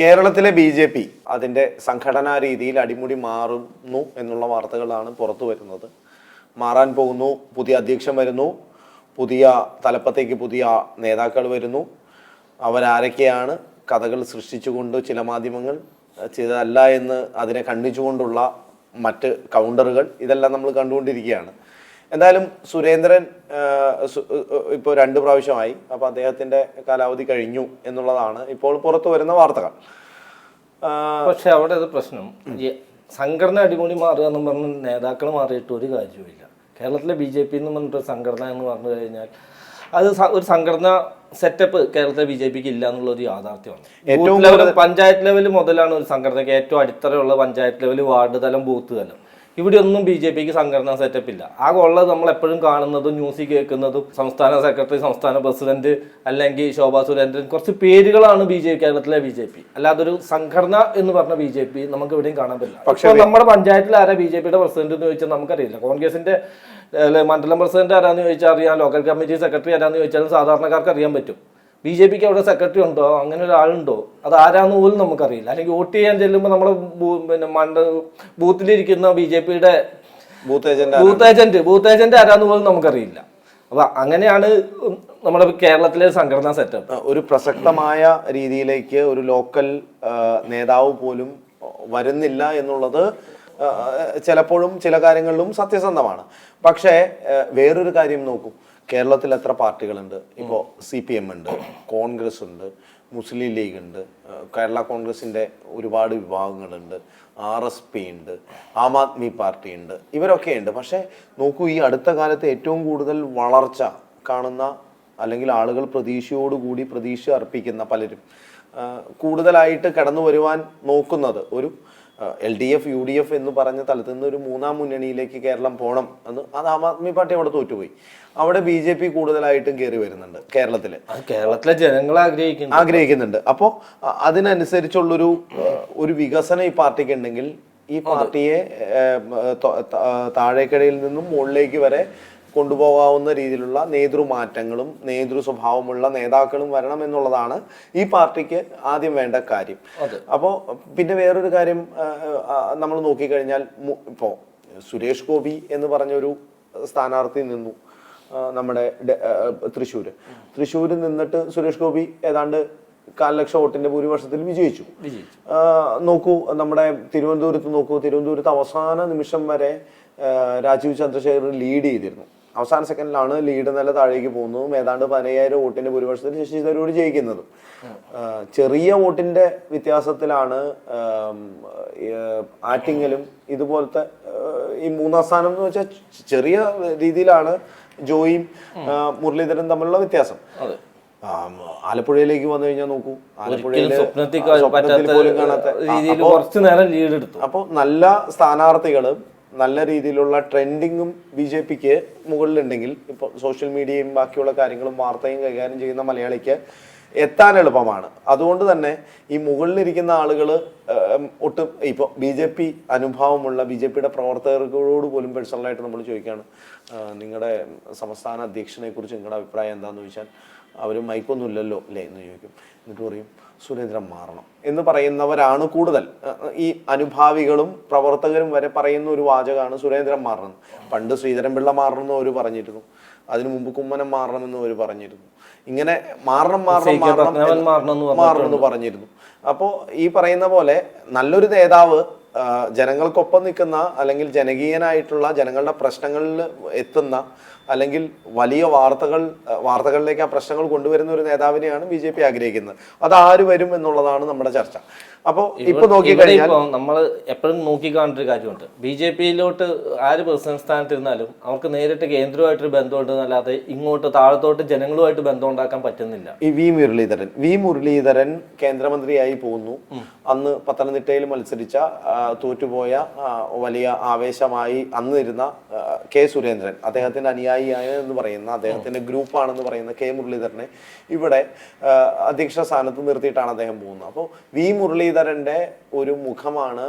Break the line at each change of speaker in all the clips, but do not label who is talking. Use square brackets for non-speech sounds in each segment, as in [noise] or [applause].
കേരളത്തിലെ B J P അതിന്റെ സംഘടനാ രീതിയിൽ അടിമുടി മാറുന്നു എന്നുള്ള വാർത്തകളാണ് പുറത്തു വരുന്നത്. മാറാൻ പോകുന്നു പുതിയ അധ്യക്ഷൻ വരുന്നു പുതിയ തലപ്പത്തേക്ക് പുതിയ നേതാക്കൾ വരുന്നു. അവരാരൊക്കെയാണ് കഥകൾ സൃഷ്ടിച്ചുകൊണ്ട് ചില മാധ്യമങ്ങൾ ചെയ്തതല്ല എന്ന് അതിനെ ഖണ്ഡിച്ചുകൊണ്ടുള്ള മറ്റ് കൗണ്ടറുകൾ ഇതെല്ലാം നമ്മൾ കണ്ടുകൊണ്ടിരിക്കുകയാണ്. എന്തായാലും സുരേന്ദ്രൻ ഇപ്പോൾ രണ്ട് പ്രാവശ്യമായി. അപ്പോൾ അദ്ദേഹത്തിന്റെ കാലാവധി കഴിഞ്ഞു എന്നുള്ളതാണ് ഇപ്പോൾ പുറത്തു വരുന്ന വാർത്തകൾ.
പക്ഷെ അവിടെ ഒരു പ്രശ്നം. സംഘടന അടിമുടി മാറുക എന്ന് പറഞ്ഞ് നേതാക്കൾ മാറിയിട്ട് ഒരു കാര്യവുമില്ല. കേരളത്തിലെ ബി ജെ പി എന്ന് പറഞ്ഞിട്ട് സംഘടന എന്ന് പറഞ്ഞു കഴിഞ്ഞാൽ അത് ഒരു സംഘടന സെറ്റപ്പ് കേരളത്തിലെ ബി ജെ പിക്ക് ഇല്ല എന്നുള്ള ഒരു യാഥാർത്ഥ്യമാണ്.
ഏറ്റവും
പഞ്ചായത്ത് ലെവൽ മുതലാണ് ഒരു സംഘടനയ്ക്ക് ഏറ്റവും അടിത്തറയുള്ള പഞ്ചായത്ത് ലെവൽ വാർഡ് തലം ബൂത്ത് തലം. ഇവിടെ ഒന്നും ബി ജെ പിക്ക് സംഘടനാ സെറ്റപ്പ് ഇല്ല. ആ ഉള്ളത് നമ്മൾ എപ്പോഴും കാണുന്നതും ന്യൂസിൽ കേൾക്കുന്നതും സംസ്ഥാന സെക്രട്ടറി സംസ്ഥാന പ്രസിഡന്റ് അല്ലെങ്കിൽ ശോഭാ സുരേന്ദ്രൻ കുറച്ച് പേരുകളാണ് ബി ജെ കേരളത്തിലെ ബി ജെ പി. അല്ലാതെ ഒരു സംഘടന എന്ന് പറഞ്ഞ ബി ജെ പി നമുക്ക് എവിടെയും കാണാൻ പറ്റില്ല. പക്ഷേ നമ്മുടെ പഞ്ചായത്തിൽ ആരാ ബി ജെ പിയുടെ പ്രസിഡന്റ് എന്ന് ചോദിച്ചാൽ നമുക്കറിയില്ല. കോൺഗ്രസിന്റെ മണ്ഡലം പ്രസിഡന്റ് ആരാന്ന് ചോദിച്ചാൽ അറിയാം. ലോക്കൽ കമ്മിറ്റി സെക്രട്ടറി ആരാന്ന് ചോദിച്ചാലും സാധാരണക്കാർക്ക് അറിയാൻ പറ്റും. ബി ജെ പിക്ക് അവിടെ സെക്രട്ടറി ഉണ്ടോ? അങ്ങനെ ഒരാളുണ്ടോ? അത് ആരാന്ന് പോലും നമുക്കറിയില്ല. അല്ലെങ്കിൽ വോട്ട് ചെയ്യാൻ ചെല്ലുമ്പോൾ നമ്മുടെ പിന്നെ മണ്ഡ ബൂത്തിലിരിക്കുന്ന ബി ജെ പിയുടെ
booth agent
booth agent booth agent ആരാന്ന് പോലും നമുക്കറിയില്ല. അപ്പൊ അങ്ങനെയാണ് നമ്മുടെ കേരളത്തിലെ സംഘടനാ സെറ്റപ്പ്
ഒരു പ്രസക്തമായ രീതിയിലേക്ക് ഒരു ലോക്കൽ നേതാവ് പോലും വരുന്നില്ല എന്നുള്ളത് ചിലപ്പോഴും ചില കാര്യങ്ങളിലും സത്യസന്ധമാണ്. പക്ഷേ വേറൊരു കാര്യം നോക്കൂ. കേരളത്തിൽ എത്ര പാർട്ടികളുണ്ട്? ഇപ്പോൾ സി പി എം ഉണ്ട് കോൺഗ്രസ് ഉണ്ട് മുസ്ലിം ലീഗ് ഉണ്ട് കേരള കോൺഗ്രസിന്റെ ഒരുപാട് വിഭാഗങ്ങളുണ്ട് ആർ എസ് പി ഉണ്ട് ആം ആദ്മി പാർട്ടി ഉണ്ട് ഇവരൊക്കെ ഉണ്ട്. പക്ഷേ നോക്കൂ ഈ അടുത്ത കാലത്ത് ഏറ്റവും കൂടുതൽ വളർച്ച കാണുന്ന അല്ലെങ്കിൽ ആളുകൾ പ്രതീക്ഷയോടുകൂടി പ്രതീക്ഷ അർപ്പിക്കുന്ന പലരും കൂടുതലായിട്ട് കടന്നു വരുവാൻ നോക്കുന്നത് ഒരു L D F U D F എന്ന് പറഞ്ഞ തലത്തിൽ നിന്ന് ഒരു മൂന്നാം മുന്നണിയിലേക്ക് കേരളം പോകണം എന്ന് അത് ആം ആദ്മി പാർട്ടി അവിടെ തോറ്റുപോയി. അവിടെ ബി ജെ പി കൂടുതലായിട്ടും കയറി വരുന്നുണ്ട് കേരളത്തിൽ
കേരളത്തിലെ ജനങ്ങൾ ആഗ്രഹിക്കുന്നു
ആഗ്രഹിക്കുന്നുണ്ട്. അപ്പോൾ അതിനനുസരിച്ചുള്ളൊരു ഒരു വികസനം ഈ പാർട്ടിക്ക് ഉണ്ടെങ്കിൽ ഈ പാർട്ടിയെ താഴേക്കടയിൽ നിന്നും മുകളിലേക്ക് വരെ കൊണ്ടുപോകാവുന്ന രീതിയിലുള്ള നേതൃമാറ്റങ്ങളും നേതൃ സ്വഭാവമുള്ള നേതാക്കളും വരണം എന്നുള്ളതാണ് ഈ പാർട്ടിക്ക് ആദ്യം വേണ്ട കാര്യം. അപ്പോൾ പിന്നെ വേറൊരു കാര്യം നമ്മൾ നോക്കിക്കഴിഞ്ഞാൽ ഇപ്പോൾ ഇപ്പോ സുരേഷ് ഗോപി എന്ന് പറഞ്ഞൊരു സ്ഥാനാർത്ഥി നിന്നു നമ്മുടെ തൃശ്ശൂര്. തൃശ്ശൂര് നിന്നിട്ട് സുരേഷ് ഗോപി ഏതാണ്ട് കാൽ ലക്ഷം വോട്ടിന്റെ ഭൂരിപക്ഷത്തിൽ വിജയിച്ചു. നോക്കൂ നമ്മുടെ തിരുവനന്തപുരത്ത് നോക്കൂ തിരുവനന്തപുരത്ത് അവസാന നിമിഷം വരെ രാജീവ് ചന്ദ്രശേഖർ ലീഡ് ചെയ്തിരുന്നു. അവസാന സെക്കൻഡിലാണ് ലീഡ് നില താഴേക്ക് പോകുന്നതും ഏതാണ്ട് പതിനയ്യായിരം വോട്ടിന്റെ ഭൂരിപക്ഷത്തിൽ ശശി തരൂർ ജയിക്കുന്നതും. ചെറിയ വോട്ടിന്റെ വ്യത്യാസത്തിലാണ് ആറ്റിങ്ങലും ഇതുപോലത്തെ ഈ മൂന്നാം സ്ഥാനം എന്ന് വെച്ചാൽ ചെറിയ രീതിയിലാണ് ജോയിയും മുരളീധരൻ തമ്മിലുള്ള വ്യത്യാസം. ആലപ്പുഴയിലേക്ക് വന്നു കഴിഞ്ഞാൽ നോക്കൂ.
ആലപ്പുഴയിൽ
പോലും കാണാത്ത അപ്പോൾ നല്ല സ്ഥാനാർത്ഥികളും നല്ല രീതിയിലുള്ള ട്രെൻഡിങ്ങും ബി ജെ പിക്ക് മുകളിലുണ്ടെങ്കിൽ ഇപ്പോൾ സോഷ്യൽ മീഡിയയും ബാക്കിയുള്ള കാര്യങ്ങളും വാർത്തയും കൈകാര്യം ചെയ്യുന്ന മലയാളിക്ക് എത്താൻ എളുപ്പമാണ്. അതുകൊണ്ട് തന്നെ ഈ മുകളിലിരിക്കുന്ന ആളുകൾ ഒട്ടും ഇപ്പോൾ ബി ജെ പി അനുഭാവമുള്ള ബി ജെ പിയുടെ പ്രവർത്തകരോട് പോലും പേഴ്സണലായിട്ട് നമ്മൾ ചോദിക്കുകയാണ്. നിങ്ങളുടെ സംസ്ഥാന അധ്യക്ഷനെ കുറിച്ച് നിങ്ങളുടെ അഭിപ്രായം എന്താണെന്ന് ചോദിച്ചാൽ അവർ മൈക്കൊന്നുമില്ലല്ലോ അല്ലേ എന്ന് ചോദിക്കും. എന്നിട്ട് പറയും സുരേന്ദ്രൻ മാറണം എന്ന് പറയുന്നവരാണ് കൂടുതൽ. ഈ അനുഭാവികളും പ്രവർത്തകരും വരെ പറയുന്ന ഒരു വാചകമാണ് സുരേന്ദ്രൻ മാറണം. പണ്ട് ശ്രീധരൻ ശ്രീധരൻപിള്ള മാറണമെന്ന് അവർ പറഞ്ഞിരുന്നു. അതിനു മുമ്പ് കുമ്മനം മാറണമെന്ന് അവർ പറഞ്ഞിരുന്നു. ഇങ്ങനെ മാറണം മാറണം മാറണം
മാറണം
എന്ന് പറഞ്ഞിരുന്നു. അപ്പോൾ ഈ പറയുന്ന പോലെ നല്ലൊരു നേതാവ് ജനങ്ങൾക്കൊപ്പം നിൽക്കുന്ന അല്ലെങ്കിൽ ജനകീയനായിട്ടുള്ള ജനങ്ങളുടെ പ്രശ്നങ്ങളിൽ എത്തുന്ന അല്ലെങ്കിൽ വലിയ വാർത്തകൾ വാർത്തകളിലേക്ക് ആ പ്രശ്നങ്ങൾ കൊണ്ടുവരുന്ന ഒരു നേതാവിനെയാണ് ബി ജെ പി ആഗ്രഹിക്കുന്നത്. അത് ആര് വരും എന്നുള്ളതാണ് നമ്മുടെ ചർച്ച. അപ്പോൾ ഇപ്പൊ
നോക്കി
കഴിഞ്ഞാൽ
ഇപ്പോ നമ്മൾ എപ്പോഴും നോക്കിക്കാണ്ടൊരു കാര്യമുണ്ട്. ബി ജെ പിയിലോട്ട് ആര് പ്രസിഡന്റ് സ്ഥാനത്തിരുന്നാലും അവർക്ക് നേരിട്ട് കേന്ദ്രമായിട്ടൊരു ബന്ധമുണ്ടെന്നല്ലാതെ ഇങ്ങോട്ട് താഴത്തോട്ട് ജനങ്ങളുമായിട്ട് ബന്ധം ഉണ്ടാക്കാൻ പറ്റുന്നില്ല.
ഈ വി മുരളീധരൻ. വി മുരളീധരൻ കേന്ദ്രമന്ത്രിയായി പോകുന്നു. അന്ന് പത്തനംതിട്ടയിൽ മത്സരിച്ച തോറ്റുപോയ വലിയ ആവേശമായി അന്ന് ഇരുന്ന കെ സുരേന്ദ്രൻ അദ്ദേഹത്തിന്റെ അനുയായിയായ എന്ന് പറയുന്ന അദ്ദേഹത്തിന്റെ ഗ്രൂപ്പാണെന്ന് പറയുന്ന കെ മുരളീധരനെ ഇവിടെ അധ്യക്ഷ സ്ഥാനത്ത് നിർത്തിയിട്ടാണ് അദ്ദേഹം പോകുന്നത്. അപ്പോൾ വി മുരളീധരന്റെ ഒരു മുഖമാണ്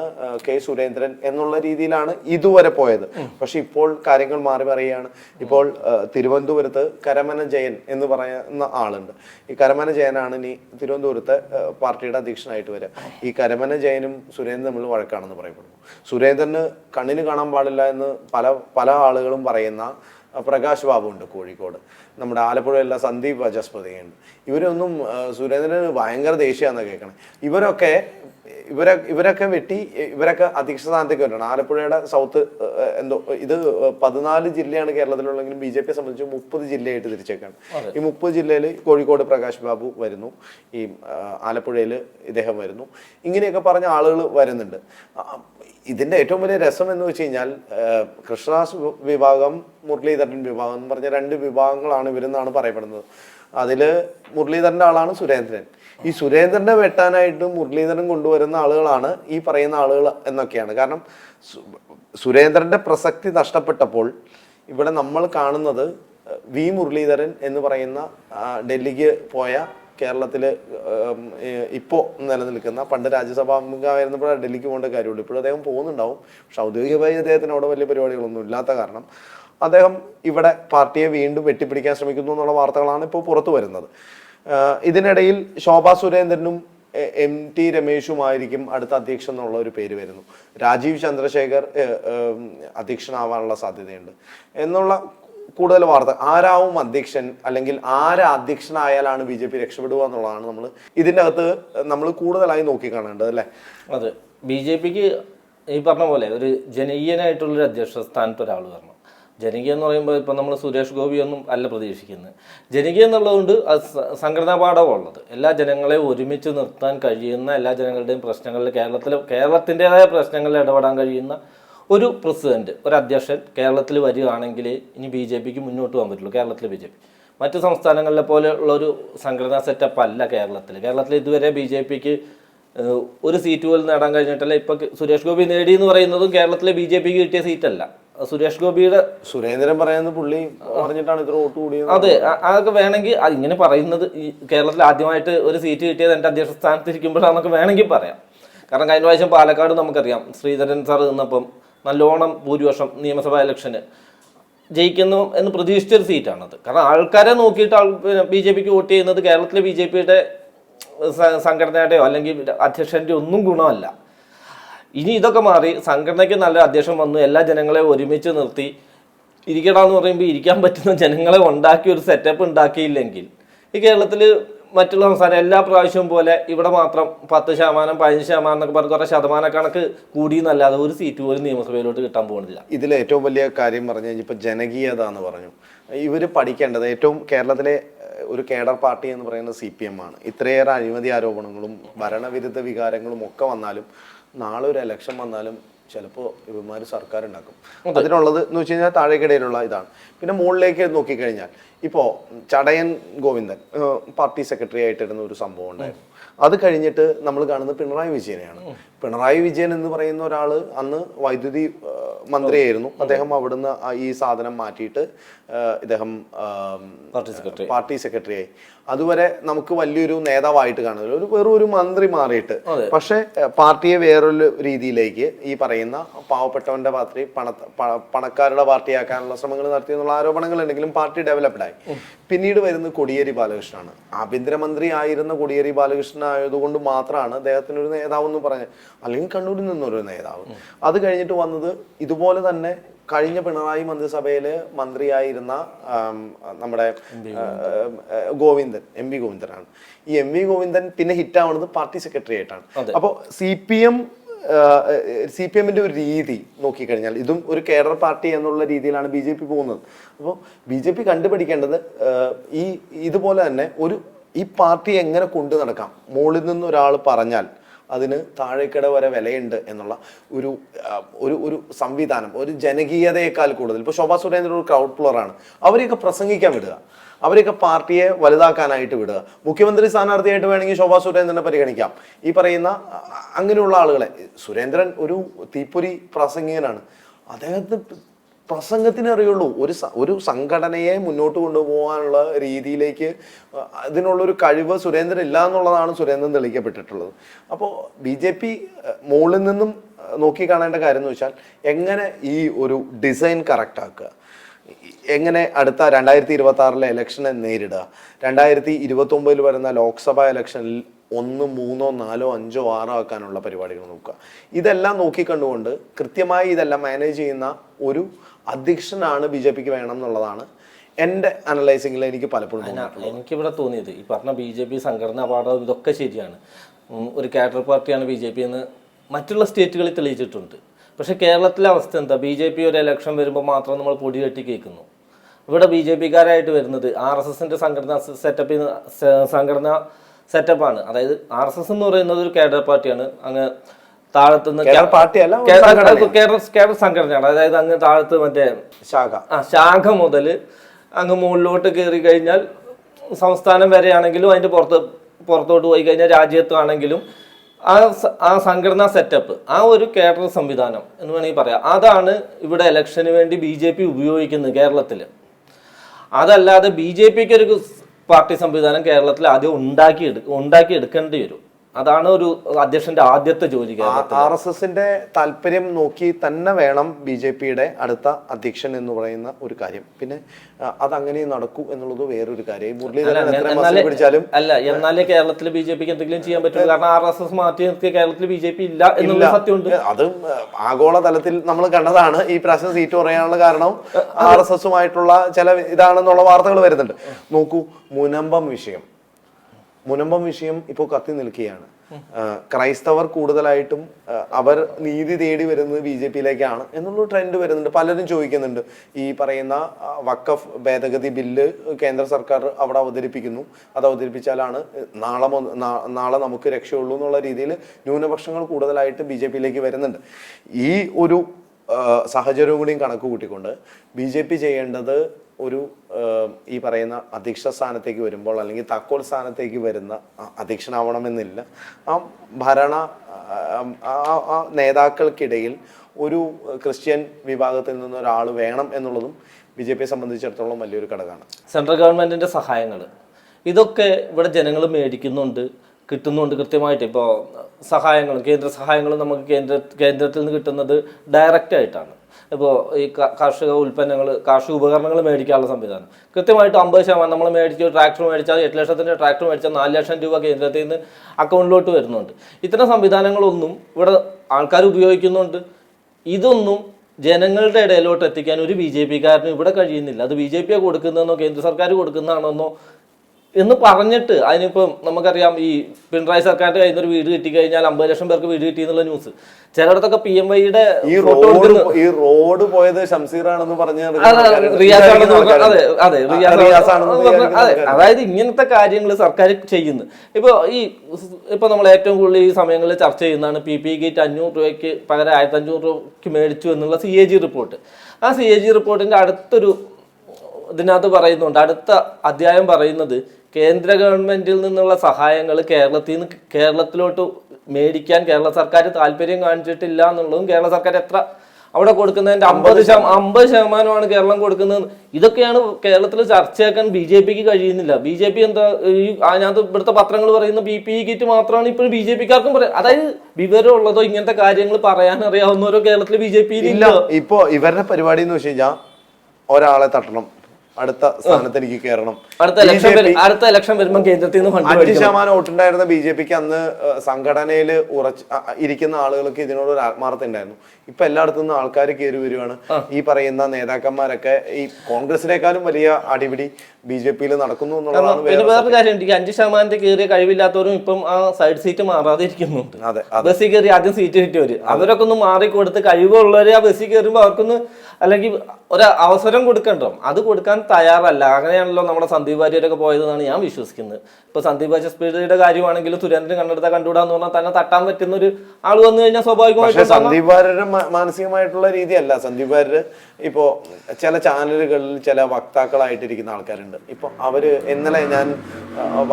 കെ സുരേന്ദ്രൻ എന്നുള്ള രീതിയിലാണ് ഇതുവരെ പോയത്. പക്ഷെ ഇപ്പോൾ കാര്യങ്ങൾ മാറി പറയുകയാണ് ഇപ്പോൾ തിരുവനന്തപുരത്ത് കരമന ജയൻ എന്ന് പറയുന്ന ആളുണ്ട്. ഈ കരമന ജയനാണ് ഇനി തിരുവനന്തപുരത്തെ പാർട്ടിയുടെ അധ്യക്ഷനായിട്ട് വരിക. ഈ കരമന ജയനും സുരേന്ദ്രൻ തമ്മിൽ വഴക്കാണെന്ന് പറയപ്പെടുന്നു. സുരേന്ദ്രന് കണ്ണിന് കാണാൻ പാടില്ല എന്ന് പല പല ആളുകളും പറയുന്ന പ്രകാശ് ബാബു ഉണ്ട് കോഴിക്കോട്. നമ്മുടെ ആലപ്പുഴയിലുള്ള സന്ദീപ് വചസ്പതിയുണ്ട് ഇവരൊന്നും സുരേന്ദ്രന് ഭയങ്കര ദേഷ്യമാണെന്ന് കേൾക്കണം. ഇവരൊക്കെ ഇവരെ ഇവരൊക്കെ വെട്ടി ഇവരൊക്കെ അധ്യക്ഷ സ്ഥാനത്തേക്ക് വരണം. ആലപ്പുഴയുടെ സൗത്ത് എന്തോ ഇത് പതിനാല് ജില്ലയാണ് കേരളത്തിലുള്ളെങ്കിലും ബി ജെ പിയെ സംബന്ധിച്ച് മുപ്പത് ജില്ലയായിട്ട് തിരിച്ചേക്കാണ്. ഈ മുപ്പത് ജില്ലയിൽ കോഴിക്കോട് പ്രകാശ് ബാബു വരുന്നു. ഈ ആലപ്പുഴയിൽ ഇദ്ദേഹം വരുന്നു. ഇങ്ങനെയൊക്കെ പറഞ്ഞ ആളുകൾ വരുന്നുണ്ട്. ഇതിന്റെ ഇതിന്റെ ഏറ്റവും വലിയ രസം എന്ന് വെച്ച് കഴിഞ്ഞാൽ കൃഷ്ണദാസ് വിഭാഗം മുരളീധരൻ വിഭാഗം എന്ന് പറഞ്ഞ രണ്ട് വിഭാഗങ്ങളാണ് ഇവരെന്നാണ് പറയപ്പെടുന്നത്. അതിൽ മുരളീധരന്റെ ആളാണ് സുരേന്ദ്രൻ. ഈ സുരേന്ദ്രനെ വെട്ടാനായിട്ട് മുരളീധരൻ കൊണ്ടുവരുന്ന ആളുകളാണ് ഈ പറയുന്ന ആളുകൾ എന്നൊക്കെയാണ്. കാരണം സുരേന്ദ്രന്റെ പ്രസക്തി നഷ്ടപ്പെട്ടപ്പോൾ ഇവിടെ നമ്മൾ കാണുന്നത് വി മുരളീധരൻ എന്ന് പറയുന്ന ഡൽഹിക്ക് പോയ കേരളത്തിൽ ഇപ്പോൾ നിലനിൽക്കുന്ന പണ്ട് രാജ്യസഭാ അംഗമായിരുന്നപ്പോൾ ഡൽഹിക്ക് പോകേണ്ട കാര്യമുള്ളൂ. ഇപ്പോഴും അദ്ദേഹം പോകുന്നുണ്ടാവും. പക്ഷെ ഔദ്യോഗികമായി അദ്ദേഹത്തിന് അവിടെ വലിയ പരിപാടികളൊന്നും ഇല്ലാത്ത കാരണം അദ്ദേഹം ഇവിടെ പാർട്ടിയെ വീണ്ടും വെട്ടിപ്പിടിക്കാൻ ശ്രമിക്കുന്നു എന്നുള്ള വാർത്തകളാണ് ഇപ്പോൾ പുറത്തു വരുന്നത്. ഇതിനിടയിൽ ശോഭാ സുരേന്ദ്രനും എ- ടി രമേശുമായിരിക്കും അടുത്ത അധ്യക്ഷൻ എന്നുള്ള ഒരു പേര് വരുന്നു. രാജീവ് ചന്ദ്രശേഖർ അധ്യക്ഷനാവാനുള്ള സാധ്യതയുണ്ട്. എന്നുള്ള കൂടുതൽ വാർത്ത ആരാവും അധ്യക്ഷൻ അല്ലെങ്കിൽ ആര് അധ്യക്ഷനായാലാണ് ബി ജെ പി രക്ഷപ്പെടുക എന്നുള്ളതാണ് നമ്മൾ ഇതിന്റെ അകത്ത് നമ്മൾ കൂടുതലായി നോക്കിക്കാണേണ്ടത് അല്ലേ?
അതെ. ബി ജെ പിക്ക് ഈ പറഞ്ഞ പോലെ ഒരു ജനകീയനായിട്ടുള്ളൊരു അധ്യക്ഷ സ്ഥാനത്ത് ഒരാൾ വരണം. ജനകീയം എന്ന് പറയുമ്പോൾ ഇപ്പം നമ്മൾ സുരേഷ് ഗോപിയൊന്നും അല്ല പ്രതീക്ഷിക്കുന്നത്. ജനകീയം എന്നുള്ളതുകൊണ്ട് അത് സംഘടനാ പാഠമുള്ളത് എല്ലാ ജനങ്ങളെയും ഒരുമിച്ച് നിർത്താൻ കഴിയുന്ന എല്ലാ ജനങ്ങളുടെയും പ്രശ്നങ്ങളിൽ കേരളത്തിൽ കേരളത്തിന്റെതായ പ്രശ്നങ്ങളിൽ ഇടപെടാൻ കഴിയുന്ന ഒരു പ്രസിഡന്റ് ഒരു അധ്യക്ഷൻ കേരളത്തിൽ വരികയാണെങ്കിൽ ഇനി ബി ജെ പിക്ക് മുന്നോട്ട് പോകാൻ പറ്റുള്ളൂ കേരളത്തിലെ ബി ജെ പി. മറ്റ് സംസ്ഥാനങ്ങളിലെ പോലെയുള്ള ഒരു സംഘടനാ സെറ്റപ്പ് അല്ല കേരളത്തിൽ. കേരളത്തിൽ ഇതുവരെ ബി ജെ പിക്ക് ഒരു സീറ്റ് പോലും നേടാൻ കഴിഞ്ഞിട്ടല്ല. ഇപ്പം സുരേഷ് ഗോപി നേടി എന്ന് പറയുന്നതും കേരളത്തിലെ ബി ജെ പിക്ക് കിട്ടിയ സീറ്റല്ല സുരേഷ് ഗോപിയുടെ
സുരേന്ദ്രൻ പറയുന്നത് പുള്ളി പറഞ്ഞിട്ടാണ് ഇത്ര വോട്ട് കൂടിയത്.
അതെ അതൊക്കെ വേണമെങ്കിൽ അത് ഇങ്ങനെ പറയുന്നത് ഈ കേരളത്തിൽ ആദ്യമായിട്ട് ഒരു സീറ്റ് കിട്ടിയത് എന്റെ അധ്യക്ഷ സ്ഥാനത്ത് ഇരിക്കുമ്പോഴാണെന്നൊക്കെ വേണമെങ്കിൽ പറയാം. കാരണം കഴിഞ്ഞ പ്രാവശ്യം പാലക്കാട് നമുക്കറിയാം ശ്രീധരൻ സാർ നിന്നപ്പം നല്ലോണം ഭൂരിപക്ഷം നിയമസഭാ ഇലക്ഷന് ജയിക്കുന്നു എന്ന് പ്രതീക്ഷിച്ചൊരു സീറ്റാണത്. കാരണം ആൾക്കാരെ നോക്കിയിട്ട് ആൾ ബി ജെ പിക്ക് വോട്ട് ചെയ്യുന്നത് കേരളത്തിലെ ബി ജെ പിയുടെ സംഘടനയുടെയോ അല്ലെങ്കിൽ അധ്യക്ഷന്റെ ഒന്നും ഗുണമല്ല. ഇനി ഇതൊക്കെ മാറി സംഘടനയ്ക്ക് നല്ല അധ്യക്ഷൻ വന്നു എല്ലാ ജനങ്ങളെ ഒരുമിച്ച് നിർത്തി. ഇരിക്കണമെന്ന് പറയുമ്പോൾ ഇരിക്കാൻ പറ്റുന്ന ജനങ്ങളെ ഉണ്ടാക്കി ഒരു സെറ്റപ്പ് ഉണ്ടാക്കിയില്ലെങ്കിൽ ഈ കേരളത്തിൽ മറ്റുള്ള സംസ്ഥാനം എല്ലാ പ്രാവശ്യവും പോലെ ഇവിടെ മാത്രം പത്ത് ശതമാനം പതിനഞ്ച് ശതമാനം എന്നൊക്കെ പറഞ്ഞ് കുറേ ശതമാന കണക്ക് കൂടിയെന്നല്ലാതെ ഒരു സീറ്റ് പോലും നിയമസഭയിലോട്ട് കിട്ടാൻ പോകുന്നില്ല.
ഇതിൽ ഏറ്റവും വലിയ കാര്യം പറഞ്ഞു കഴിഞ്ഞാൽ ഇപ്പം ജനകീയത എന്ന് പറഞ്ഞു. ഇവർ പഠിക്കേണ്ടത് ഏറ്റവും കേരളത്തിലെ ഒരു കേഡർ പാർട്ടി എന്ന് പറയുന്നത് സി പി എം ആണ്. ഇത്രയേറെ അഴിമതി ആരോപണങ്ങളും ഭരണവിരുദ്ധ വികാരങ്ങളും ഒക്കെ വന്നാലും നാളെ ഒരു ഇലക്ഷൻ വന്നാലും ചിലപ്പോൾ ഇവന്മാർ സർക്കാർ ഉണ്ടാക്കും അതിനുള്ളത് എന്ന് വെച്ച് കഴിഞ്ഞാൽ താഴേക്കിടയിലുള്ള ഇതാണ്. പിന്നെ മുകളിലേക്ക് നോക്കിക്കഴിഞ്ഞാൽ ഇപ്പോൾ ചടയൻ ഗോവിന്ദൻ പാർട്ടി സെക്രട്ടറി ആയിട്ടിരുന്ന ഒരു സംഭവം ഉണ്ടായിരുന്നു. അത് കഴിഞ്ഞിട്ട് നമ്മൾ കാണുന്നത് പിണറായി വിജയനെയാണ്. പിണറായി വിജയൻ എന്ന് പറയുന്ന ഒരാൾ അന്ന് വൈദ്യുതി മന്ത്രിയായിരുന്നു. അദ്ദേഹം അവിടുന്ന് ഈ സാധനം മാറ്റിയിട്ട് ഇദ്ദേഹം
പാർട്ടി സെക്രട്ടറി
ആയി. അതുവരെ നമുക്ക് വലിയൊരു നേതാവായിട്ട് കാണുന്നില്ല. ഒരു വെറും ഒരു മന്ത്രി മാറിയിട്ട്. പക്ഷെ പാർട്ടിയെ വേറൊരു രീതിയിലേക്ക് ഈ പറയുന്ന പാവപ്പെട്ടവന്റെ പാർട്ടി പണ പണക്കാരുടെ പാർട്ടിയാക്കാനുള്ള ശ്രമങ്ങൾ നടത്തി എന്നുള്ള ആരോപണങ്ങൾ ഉണ്ടെങ്കിലും പാർട്ടി ഡെവലപ്ഡ് ആയി പിന്നീട് വരുന്നത് കൊടിയേരി ബാലകൃഷ്ണനാണ്. ആഭ്യന്തരമന്ത്രി ആയിരുന്ന കൊടിയേരി ബാലകൃഷ്ണൻ ആയതുകൊണ്ട് മാത്രമാണ് അദ്ദേഹത്തിന് ഒരു നേതാവ് എന്ന് പറഞ്ഞത്. അല്ലെങ്കിൽ കണ്ണൂരിൽ നിന്നൊരു നേതാവ്. അത് കഴിഞ്ഞിട്ട് വന്നത് ഇതുപോലെ തന്നെ കഴിഞ്ഞ പിണറായി മന്ത്രിസഭയിൽ മന്ത്രിയായിരുന്ന നമ്മുടെ ഗോവിന്ദൻ. M V ഗോവിന്ദനാണ്. ഈ എം വി ഗോവിന്ദൻ പിന്നെ ഹിറ്റ് ഹിറ്റാവുന്നത് പാർട്ടി സെക്രട്ടറി ആയിട്ടാണ്. അപ്പോൾ C P M C P എമ്മിന്റെ ഒരു രീതി നോക്കിക്കഴിഞ്ഞാൽ ഇതും ഒരു കേഡർ പാർട്ടി എന്നുള്ള രീതിയിലാണ് ബി ജെ പി പോകുന്നത്. അപ്പോൾ ബി ജെ പി കണ്ടുപിടിക്കേണ്ടത് ഈ ഇതുപോലെ തന്നെ ഒരു ഈ പാർട്ടി എങ്ങനെ കൊണ്ടു നടക്കാം? മുകളിൽ നിന്ന് ഒരാൾ പറഞ്ഞാൽ അതിന് താഴേക്കിട വരെ വിലയുണ്ട് എന്നുള്ള ഒരു ഒരു ഒരു സംവിധാനം ഒരു ജനകീയതയേക്കാൾ കൂടുതൽ. ഇപ്പോൾ ശോഭാ സുരേന്ദ്രൻ ഒരു ക്രൗഡ് പ്ലറാണ് അവരെയൊക്കെ പ്രസംഗിക്കാൻ വിടുക. അവരെയൊക്കെ പാർട്ടിയെ വലുതാക്കാനായിട്ട് വിടുക. മുഖ്യമന്ത്രി സ്ഥാനാർത്ഥിയായിട്ട് വേണമെങ്കിൽ ശോഭാ സുരേന്ദ്രനെ പരിഗണിക്കാം. ഈ പറയുന്ന അങ്ങനെയുള്ള ആളുകളെ. സുരേന്ദ്രൻ ഒരു തീപ്പൊരി പ്രാസംഗികനാണ്. അദ്ദേഹത്തിന് പ്രസംഗത്തിന് അറിയുള്ളൂ ഒരു ഒരു സംഘടനയെ മുന്നോട്ട് കൊണ്ടുപോകാനുള്ള രീതിയിലേക്ക് അതിനുള്ളൊരു കഴിവ് സുരേന്ദ്രൻ ഇല്ല എന്നുള്ളതാണ് സുരേന്ദ്രൻ തെളിയിക്കപ്പെട്ടിട്ടുള്ളത്. അപ്പോൾ ബി ജെ പി മുകളിൽ നിന്നും നോക്കി കാണേണ്ട കാര്യം എന്ന് വെച്ചാൽ എങ്ങനെ ഈ ഒരു ഡിസൈൻ കറക്റ്റ് ആക്കുക എങ്ങനെ അടുത്ത രണ്ടായിരത്തി ഇരുപത്തി ആറിലെ ഇലക്ഷനെ നേരിടുക? രണ്ടായിരത്തി ഇരുപത്തി ഒമ്പതിൽ വരുന്ന ലോക്സഭാ ഇലക്ഷനിൽ ഒന്ന് മൂന്നോ നാലോ അഞ്ചോ ആറോ ആക്കാനുള്ള പരിപാടികൾ നോക്കുക. ഇതെല്ലാം നോക്കിക്കണ്ടുകൊണ്ട് കൃത്യമായി ഇതെല്ലാം മാനേജ് ചെയ്യുന്ന ഒരു അധ്യക്ഷനാണ് ബി ജെ പിക്ക് വേണം എന്നുള്ളതാണ് എന്റെ അനലൈസിങ്ങിൽ എനിക്ക് പലപ്പോഴും
എനിക്കിവിടെ തോന്നിയത് ഈ പറഞ്ഞ ബി ജെ പി സംഘടനാ പാഠം ഇതൊക്കെ ശരിയാണ്. ഒരു കാഡർ പാർട്ടിയാണ് ബി ജെ പി എന്ന് മറ്റുള്ള സ്റ്റേറ്റുകളിൽ തെളിയിച്ചിട്ടുണ്ട്. പക്ഷേ കേരളത്തിലെ അവസ്ഥ എന്താ? ബി ജെ പി ഒരു ഇലക്ഷൻ വരുമ്പോൾ മാത്രം നമ്മൾ പൊടി കെട്ടി കേൾക്കുന്നു. ഇവിടെ ബി ജെ പിക്കാരായിട്ട് വരുന്നത് ആർ എസ് എസിന്റെ സംഘടന സെറ്റപ്പ് സംഘടന സെറ്റപ്പാണ് അതായത് ആർ എസ് എസ് എന്ന് പറയുന്നത് ഒരു കേഡർ പാർട്ടിയാണ്. അങ്ങ് താഴത്തുനിന്ന്
കേരള പാർട്ടിയല്ല
കേരള
സംഘടനയാണ്.
കേരള സംഘടനയാണ്. അതായത് അങ്ങ് താഴത്ത് മറ്റേ
ശാഖ.
ആ ശാഖ മുതൽ അങ്ങ് മുകളിലോട്ട് കയറി കഴിഞ്ഞാൽ സംസ്ഥാനം വരെയാണെങ്കിലും അതിന്റെ പുറത്ത് പുറത്തോട്ട് പോയി കഴിഞ്ഞാൽ രാജ്യത്താണെങ്കിലും ആ ആ സംഘടനാ സെറ്റപ്പ് ആ ഒരു കേഡർ സംവിധാനം എന്ന് വേണമെങ്കിൽ പറയാം. അതാണ് ഇവിടെ ഇലക്ഷന് വേണ്ടി ബി ജെ പി ഉപയോഗിക്കുന്നത് കേരളത്തിൽ അതല്ലാതെ ബി ജെ പിക്ക് ഒരു പാർട്ടി സംവിധാനം കേരളത്തിൽ ആദ്യം ഉണ്ടാക്കി ഉണ്ടാക്കി എടുക്കേണ്ടി വരും. അതാണ് ഒരു അധ്യക്ഷന്റെ ആദ്യത്തെ ജോലി
ആർ എസ് എസിന്റെ താല്പര്യം നോക്കി തന്നെ വേണം ബി ജെ പിയുടെ അടുത്ത അധ്യക്ഷൻ എന്ന് പറയുന്ന ഒരു കാര്യം. പിന്നെ അത് അതങ്ങനെ നടക്കൂ എന്നുള്ളത് വേറൊരു കാര്യം. മുരളീധരൻ പിടിച്ചാലും
അല്ല എന്നാലേ കേരളത്തിൽ ബി ജെ പിക്ക് എന്തെങ്കിലും ചെയ്യാൻ പറ്റുള്ളൂ. കാരണം ആർ എസ് എസ് മാറ്റി നിർത്തിയ കേരളത്തിൽ ബി ജെ പി ഇല്ല എന്നുള്ള സത്യമുണ്ട്.
അത് ആഗോള തലത്തിൽ നമ്മൾ കണ്ടതാണ്. ഈ പ്രാവശ്യം സീറ്റ് കുറയാനുള്ള കാരണം ആർ എസ് എസുമായിട്ടുള്ള ചില ഇതാണെന്നുള്ള വാർത്തകൾ വരുന്നുണ്ട്. നോക്കൂ മുനമ്പം വിഷയം. മുനമ്പം വിഷയം ഇപ്പോൾ കത്തി നിൽക്കുകയാണ്. ക്രൈസ്തവർ കൂടുതലായിട്ടും അവർ നീതി തേടി വരുന്നത് ബി ജെ പിയിലേക്കാണ് എന്നുള്ള ട്രെൻഡ് വരുന്നുണ്ട്. പലരും ചോദിക്കുന്നുണ്ട്. ഈ പറയുന്ന വക്കഫ് ഭേദഗതി ബില്ല് കേന്ദ്ര സർക്കാർ അവിടെ അവതരിപ്പിക്കുന്നു. അത് അവതരിപ്പിച്ചാലാണ് നാളെ നാളെ നമുക്ക് രക്ഷയുള്ളൂ എന്നുള്ള രീതിയിൽ ന്യൂനപക്ഷങ്ങൾ കൂടുതലായിട്ട് ബി ജെ പിയിലേക്ക് വരുന്നുണ്ട്. ഈ ഒരു സാഹചര്യവും കൂടിയും കണക്ക് കൂട്ടിക്കൊണ്ട് ബി ജെ പി ചെയ്യേണ്ടത് ഒരു ഈ പറയുന്ന അധ്യക്ഷ സ്ഥാനത്തേക്ക് വരുമ്പോൾ അല്ലെങ്കിൽ താക്കോൽ സ്ഥാനത്തേക്ക് വരുന്ന അധ്യക്ഷനാവണമെന്നില്ല. ആ ഭരണ ആ, നേതാക്കൾക്കിടയിൽ ഒരു ക്രിസ്ത്യൻ വിഭാഗത്തിൽ നിന്ന് ഒരാൾ വേണം എന്നുള്ളതും ബി ജെ പിയെ സംബന്ധിച്ചിടത്തോളം വലിയൊരു ഘടകമാണ്.
സെൻട്രൽ ഗവൺമെന്റിന്റെ സഹായങ്ങൾ ഇതൊക്കെ ഇവിടെ ജനങ്ങൾ മേടിക്കുന്നുണ്ട് കിട്ടുന്നുണ്ട് കൃത്യമായിട്ട്. ഇപ്പോൾ സഹായങ്ങളും കേന്ദ്ര സഹായങ്ങളും നമുക്ക് കേന്ദ്ര കേന്ദ്രത്തിൽ നിന്ന് കിട്ടുന്നത് ഡയറക്റ്റ് ആയിട്ടാണ് ഇപ്പോൾ ഈ കാർഷിക ഉൽപ്പന്നങ്ങൾ കാർഷിക ഉപകരണങ്ങൾ മേടിക്കാനുള്ള സംവിധാനം. കൃത്യമായിട്ട് അമ്പത് ശതമാനം നമ്മൾ മേടിച്ച് ട്രാക്ടർ മേടിച്ചാൽ എട്ട് ലക്ഷത്തിന്റെ ട്രാക്ടർ മേടിച്ചാൽ നാല് ലക്ഷം രൂപ കേന്ദ്രത്തിൽ നിന്ന് അക്കൗണ്ടിലോട്ട് വരുന്നുണ്ട്. ഇത്തരം സംവിധാനങ്ങളൊന്നും ഇവിടെ ആൾക്കാർ ഉപയോഗിക്കുന്നുണ്ട്. ഇതൊന്നും ജനങ്ങളുടെ ഇടയിലോട്ട് എത്തിക്കാൻ ഒരു ബി ജെ പിക്കാരനും ഇവിടെ കഴിയുന്നില്ല. അത് ബി ജെ പിയെ കൊടുക്കുന്നതെന്നോ കേന്ദ്ര സർക്കാർ കൊടുക്കുന്നതാണെന്നോ എന്ന് പറഞ്ഞിട്ട് അതിനിപ്പം നമുക്കറിയാം ഈ പിണറായി സർക്കാരിന്റെ കയ്യിൽ നിന്ന് ഒരു വീട് കിട്ടിക്കഴിഞ്ഞാൽ അമ്പത് ലക്ഷം പേർക്ക് വീട് കിട്ടി എന്നുള്ള ന്യൂസ്. ചിലയിടത്തൊക്കെ പി എം വൈയുടെ
ഈ റോഡ് ഈ റോഡ് പോയത് ഷംസീറാണെന്ന് പറഞ്ഞ-
അതെ അതെ അതെ അതായത് ഇങ്ങനത്തെ കാര്യങ്ങൾ സർക്കാർ ചെയ്യുന്നു. ഇപ്പോൾ ഈ ഇപ്പൊ നമ്മൾ ഏറ്റവും കൂടുതൽ ഈ സമയങ്ങളിൽ ചർച്ച ചെയ്യുന്നതാണ് പി പി കിറ്റ് അഞ്ഞൂറ് രൂപയ്ക്ക് പകരം ആയിരത്തി അഞ്ഞൂറ് രൂപയ്ക്ക് മേടിച്ചു എന്നുള്ള സി എ ജി റിപ്പോർട്ട് ആ സി എ ജി റിപ്പോർട്ടിന്റെ അടുത്തൊരു ഇതിനകത്ത് പറയുന്നുണ്ട് അടുത്ത അധ്യായം പറയുന്നത് കേന്ദ്ര ഗവൺമെന്റിൽ നിന്നുള്ള സഹായങ്ങൾ കേരളത്തിൽ നിന്ന് കേരളത്തിലോട്ട് മേടിക്കാൻ കേരള സർക്കാർ താല്പര്യം കാണിച്ചിട്ടില്ല എന്നുള്ളതും കേരള സർക്കാർ എത്ര അവിടെ കൊടുക്കുന്നതിന്റെ അമ്പത് ശതമാനം അമ്പത് ശതമാനമാണ് കേരളം കൊടുക്കുന്നത്. ഇതൊക്കെയാണ് കേരളത്തിൽ ചർച്ചയാക്കാൻ ബി ജെ പിക്ക് കഴിയുന്നില്ല. ബി ജെ പി എന്താ ഈ അതിനകത്ത് ഇവിടുത്തെ പത്രങ്ങൾ പറയുന്ന ബി പി കിറ്റ് മാത്രമാണ് ഇപ്പോഴും ബി ജെ പിക്കാർക്കും പറയാം അതായത് വിവരമുള്ളതോ ഇങ്ങനത്തെ കാര്യങ്ങൾ പറയാൻ അറിയാവുന്നവരോ കേരളത്തിൽ ബി ജെ പിയിൽ
ഇല്ല ഇപ്പോ ഇവരുടെ പരിപാടി എന്ന് വെച്ച് കഴിഞ്ഞാൽ ഒരാളെ തട്ടണം. അടുത്ത സ്ഥാനത്ത് എനിക്ക് കയറണം
അടുത്ത ഇലക്ഷൻ അടുത്ത ഇലക്ഷൻ വരുമ്പോൾ കേന്ദ്രത്തിൽ നിന്ന്
അഞ്ച് ശതമാനം വോട്ടുണ്ടായിരുന്ന ബി ജെ പിക്ക് അന്ന് സംഘടനയിൽ ഉറച്ച് ഇരിക്കുന്ന ആളുകൾക്ക് ഇതിനോട് ഒരു ആത്മാർത്ഥ ഉണ്ടായിരുന്നു. ഇപ്പൊ എല്ലായിടത്തു നിന്നും ആൾക്കാർ കയറി വരുവാണ്. ഈ പറയുന്ന നേതാക്കന്മാരൊക്കെ ഈ കോൺഗ്രസിനേക്കാളും വലിയ അടിപിടി ബി ജെ പിയിൽ നടക്കുന്നു എന്നുള്ളതാണ്
പിന്നെ
വേറെ
വേറൊരു കാര്യം ഈ അഞ്ച് ശതമാനത്തിൽ കയറിയ കഴിവില്ലാത്തവരും ഇപ്പം ആ സൈഡ് സീറ്റ് മാറാതെ ഇരിക്കുന്നുണ്ട് ബസ്സിൽ കയറി ആദ്യം സീറ്റ് കിട്ടിയവര്. അവരൊക്കെ ഒന്ന് മാറി കൊടുത്ത് കഴിവുള്ളവരെ ആ ബസ്സിൽ കയറുമ്പോൾ അവർക്കൊന്ന് അല്ലെങ്കിൽ ഒരു അവസരം കൊടുക്കണ്ടോ? അത് കൊടുക്കാൻ തയ്യാറല്ല. അങ്ങനെയാണല്ലോ നമ്മുടെ സന്ദീപ് വാര്യരൊക്കെ പോയതെന്നാണ് ഞാൻ വിശ്വസിക്കുന്നത്. ഇപ്പൊ സന്ദീപ് വാചസ്പതിയുടെ കാര്യമാണെങ്കിലും സുരേന്ദ്രൻ കണ്ടെടുത്ത കണ്ടുകൂടാന്ന് പറഞ്ഞാൽ തന്നെ തട്ടാൻ പറ്റുന്ന ഒരു ആൾ വന്നു കഴിഞ്ഞാൽ സ്വാഭാവികമായിട്ട്
സന്ദീപ് വാര്യരുടെ മാനസികമായിട്ടുള്ള രീതിയല്ല. സന്ദീപ് വാര്യര് ഇപ്പോ ചില ചാനലുകളിൽ ചില വക്താക്കളായിട്ടിരിക്കുന്ന ആൾക്കാരുണ്ട്. ഇപ്പൊ അവർ ഇന്നലെ ഞാൻ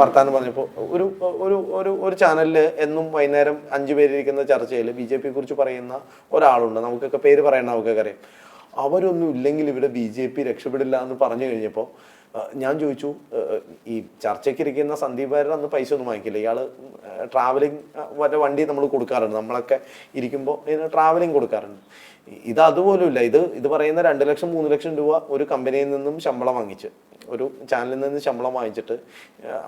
വർത്താനം പറഞ്ഞപ്പോ ഒരു ഒരു ഒരു ഒരു ചാനലിൽ എന്നും വൈകുന്നേരം അഞ്ചു പേരിരിക്കുന്ന ചർച്ചയിൽ ബി ജെ പിയെ കുറിച്ച് പറയുന്ന ഒരാളുണ്ട്. നമുക്കൊക്കെ പേര് പറയണം നമുക്കൊക്കെ അറിയാം. അവരൊന്നും ഇല്ലെങ്കിൽ ഇവിടെ ബി ജെ പി രക്ഷപ്പെടില്ല എന്ന് പറഞ്ഞു കഴിഞ്ഞപ്പോൾ ഞാൻ ചോദിച്ചു ഈ ചർച്ചയ്ക്ക് ഇരിക്കുന്ന സന്ദീപ് വാര്യർ അന്ന് പൈസ ഒന്നും വാങ്ങിക്കില്ല. ഇയാൾ ട്രാവലിംഗ് മറ്റേ വണ്ടി നമ്മൾ കൊടുക്കാറുണ്ട്. നമ്മളൊക്കെ ഇരിക്കുമ്പോൾ ഇതിന് ട്രാവലിംഗ് കൊടുക്കാറുണ്ട്. ഇത് അതുപോലുമില്ല. ഇത് ഇത് പറയുന്ന രണ്ട് ലക്ഷം മൂന്ന് ലക്ഷം രൂപ ഒരു കമ്പനിയിൽ നിന്നും ശമ്പളം വാങ്ങിച്ച് ഒരു ചാനലിൽ നിന്ന് ശമ്പളം വാങ്ങിച്ചിട്ട്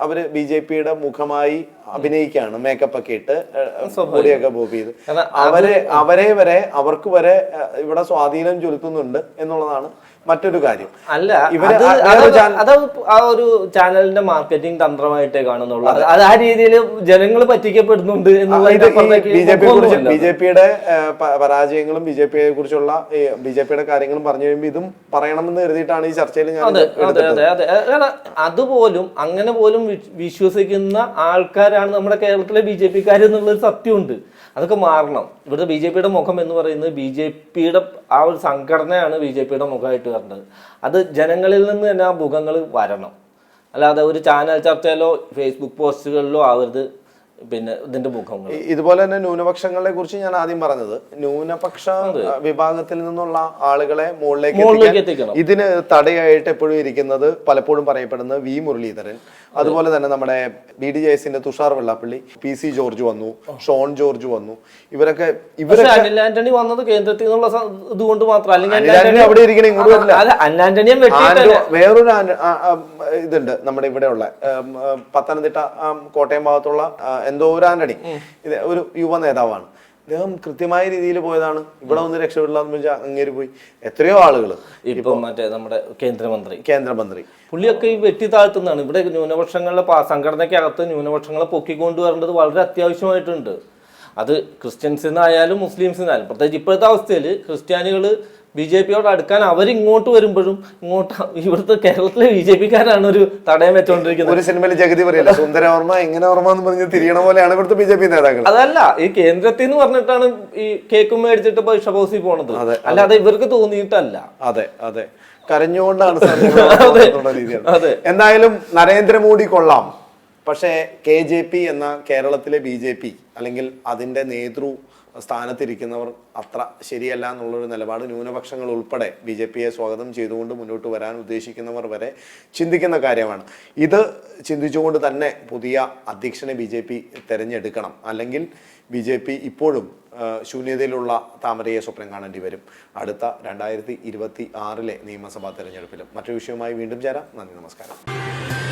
അവർ ബി ജെ പിയുടെ മുഖമായി അഭിനയിക്കുകയാണ്. മേക്കപ്പ് ഒക്കെ ഇട്ട് മുടിയൊക്കെ ബോബ് ചെയ്ത്. അവരെ അവരെ വരെ അവർക്ക് വരെ ഇവിടെ സ്വാധീനം ചെലുത്തുന്നുണ്ട് എന്നുള്ളതാണ് മറ്റൊരു കാര്യം.
അല്ല അത്
ആ-
ഒരു ചാനലിന്റെ മാർക്കറ്റിംഗ് തന്ത്രമായിട്ടേ കാണുന്നുള്ളൂ. അത്. ആ രീതിയിൽ ജനങ്ങൾ പറ്റിക്കപ്പെടുന്നുണ്ട്
ബി ജെ പി കുറിച്ച് ബി ജെ പിയുടെ പരാജയങ്ങളും ബി ജെ പിയെ കുറിച്ചുള്ള ബി ജെ പിയുടെ കാര്യങ്ങളും പറഞ്ഞു കഴിയുമ്പോൾ ഇതും പറയണമെന്ന് കരുതിയിട്ടാണ് ഈ ചർച്ചയിൽ ഞാൻ
അതെ. അതെ അതെ അതുപോലും അങ്ങനെ പോലും വിശ്വസിക്കുന്ന ആൾക്കാരാണ് നമ്മുടെ കേരളത്തിലെ ബി ജെ പിക്കാർ എന്നുള്ളൊരു സത്യമുണ്ട്. അതൊക്കെ മാറണം. ഇവിടുത്തെ ബി ജെ പിയുടെ മുഖം എന്ന് പറയുന്നത് ബി ജെ പിയുടെ ആ ഒരു സംഘടനയാണ് ബി ജെ പിയുടെ മുഖമായിട്ട് വരേണ്ടത് അത് ജനങ്ങളിൽ നിന്ന് തന്നെ ആ മുഖങ്ങൾ വരണം. അല്ലാതെ ഒരു ചാനൽ ചർച്ചയിലോ ഫേസ്ബുക്ക് പോസ്റ്റുകളിലോ ആവരുത് പിന്നെ ഇതിന്റെ മുഖങ്ങൾ.
ഇതുപോലെ തന്നെ ന്യൂനപക്ഷങ്ങളെ കുറിച്ച് ഞാൻ ആദ്യം പറഞ്ഞത്. ന്യൂനപക്ഷ വിഭാഗത്തിൽ നിന്നുള്ള ആളുകളെ മുകളിലേക്ക്
മുകളിലേക്ക് എത്തിക്കണം.
ഇതിന് തടയായിട്ട് എപ്പോഴും ഇരിക്കുന്നത് പലപ്പോഴും പറയപ്പെടുന്നത് വി മുരളീധരൻ. അതുപോലെ തന്നെ നമ്മുടെ ബി ഡി ജെ എസിന്റെ Thushar Vellappally P C George വന്നു ഷോൺ ജോർജ് വന്നു. ഇവരൊക്കെ ഇവർ
പക്ഷെ അനിൽ ആന്റണി വന്നത് കേന്ദ്രത്തിൽ നിന്നുള്ള ഇതുകൊണ്ട് മാത്രം. അല്ലെങ്കിൽ
അവിടെ ഇരിക്കണം ഇങ്ങോട്ട് വരില്ല. വേറൊരു ഇതുണ്ട് നമ്മുടെ ഇവിടെയുള്ള പത്തനംതിട്ട കോട്ടയം ഭാഗത്തുള്ള എന്തോ ഒരു ആന്റണി. ഇത് ഒരു യുവ നേതാവാണ്. അദ്ദേഹം കൃത്യമായ രീതിയിൽ പോയതാണ്. ഇവിടെ ഒന്ന് രക്ഷപ്പെടില്ലാന്ന് വെച്ചാൽ അങ്ങേര് പോയി. എത്രയോ ആളുകൾ
ഇപ്പം മറ്റേ നമ്മുടെ കേന്ദ്രമന്ത്രി.
കേന്ദ്രമന്ത്രി.
പുള്ളിയൊക്കെ ഈ വെട്ടി താഴ്ത്തുന്നതാണ്. ഇവിടെ ന്യൂനപക്ഷങ്ങളുടെ സംഘടനയ്ക്കകത്ത് ന്യൂനപക്ഷങ്ങളെ പൊക്കിക്കൊണ്ടുവരേണ്ടത് വളരെ അത്യാവശ്യമായിട്ടുണ്ട്. അത് ക്രിസ്ത്യൻസിനായാലും മുസ്ലിംസിനായാലും. പ്രത്യേകിച്ച് ഇപ്പോഴത്തെ അവസ്ഥയിൽ ക്രിസ്ത്യാനികൾ ബി ജെ പിയോട് അടുക്കാൻ അവരിങ്ങോട്ട് വരുമ്പോഴും ഇങ്ങോട്ട് ഇവിടുത്തെ കേരളത്തിലെ ബി ജെ പിക്കാരാണ് ഒരു തടയം വെച്ചോണ്ടിരിക്കുന്നത്.
ഒരു സിനിമയിൽ ജഗതി പറയില്ല സുന്ദരവർമ്മ എങ്ങനെ ഓർമ്മ എന്ന് പറഞ്ഞ് തിരിയണ പോലെയാണ് ഇവിടുത്തെ ബി ജെ പി നേതാക്കൾ
അതല്ല ഈ കേന്ദ്രത്തിൽ നിന്ന് പറഞ്ഞിട്ടാണ് ഈ കേക്കും മേടിച്ചിട്ട് ഇപ്പൊ ഷബോസി പോണത്. അല്ലാതെ ഇവർക്ക് തോന്നിയിട്ടല്ല.
അതെ അതെ. കരഞ്ഞുകൊണ്ടാണ് [laughs]
അതെ.
എന്തായാലും നരേന്ദ്രമോദി കൊള്ളാം. പക്ഷേ കെ ജെ പി എന്ന കേരളത്തിലെ ബി ജെ പി അല്ലെങ്കിൽ അതിന്റെ നേതൃ സ്ഥാനത്തിരിക്കുന്നവർ അത്ര ശരിയല്ല എന്നുള്ളൊരു നിലപാട് ന്യൂനപക്ഷങ്ങൾ ഉൾപ്പെടെ ബി ജെ പിയെ സ്വാഗതം ചെയ്തുകൊണ്ട് മുന്നോട്ട് വരാൻ ഉദ്ദേശിക്കുന്നവർ വരെ ചിന്തിക്കുന്ന കാര്യമാണ്. ഇത് ചിന്തിച്ചുകൊണ്ട് തന്നെ പുതിയ അധ്യക്ഷനെ ബി ജെ പി തിരഞ്ഞെടുക്കണം. അല്ലെങ്കിൽ ബി ജെ പി ഇപ്പോഴും ശൂന്യതയിലുള്ള താമരയെ സ്വപ്നം കാണേണ്ടി വരും. അടുത്ത രണ്ടായിരത്തി ഇരുപത്തി ആറിലെ നിയമസഭാ തെരഞ്ഞെടുപ്പിലും. മറ്റൊരു വിഷയവുമായി വീണ്ടും ചേരാം. നന്ദി നമസ്കാരം.